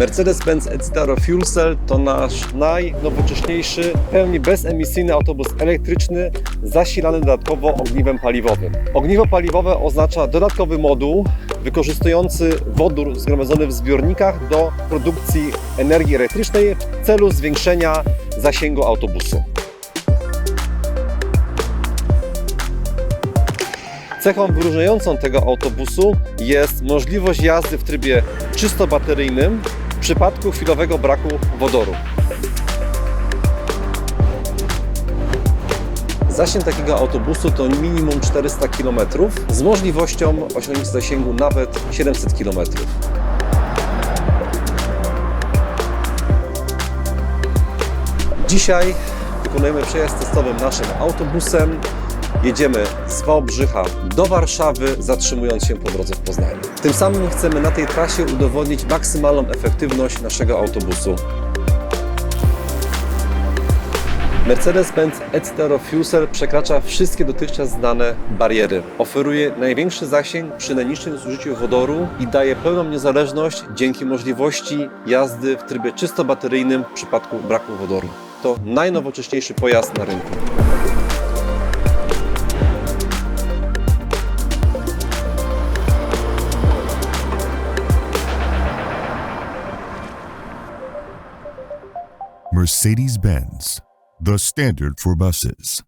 Mercedes-Benz E-Citaro Fuel Cell to nasz najnowocześniejszy, w pełni bezemisyjny autobus elektryczny zasilany dodatkowo ogniwem paliwowym. Ogniwo paliwowe oznacza dodatkowy moduł wykorzystujący wodór zgromadzony w zbiornikach do produkcji energii elektrycznej w celu zwiększenia zasięgu autobusu. Cechą wyróżniającą tego autobusu jest możliwość jazdy w trybie czysto bateryjnym przypadku chwilowego braku wodoru. Zasięg takiego autobusu to minimum 400 km z możliwością osiągnięcia zasięgu nawet 700 km. Dzisiaj wykonujemy przejazd testowy naszym autobusem. Jedziemy z Wałbrzycha do Warszawy, zatrzymując się po drodze w Poznaniu. Tym samym chcemy na tej trasie udowodnić maksymalną efektywność naszego autobusu. Mercedes-Benz Fuel Cell przekracza wszystkie dotychczas znane bariery. Oferuje największy zasięg przy najniższym zużyciu wodoru i daje pełną niezależność dzięki możliwości jazdy w trybie czysto bateryjnym w przypadku braku wodoru. To najnowocześniejszy pojazd na rynku. Mercedes Benz, the standard for buses.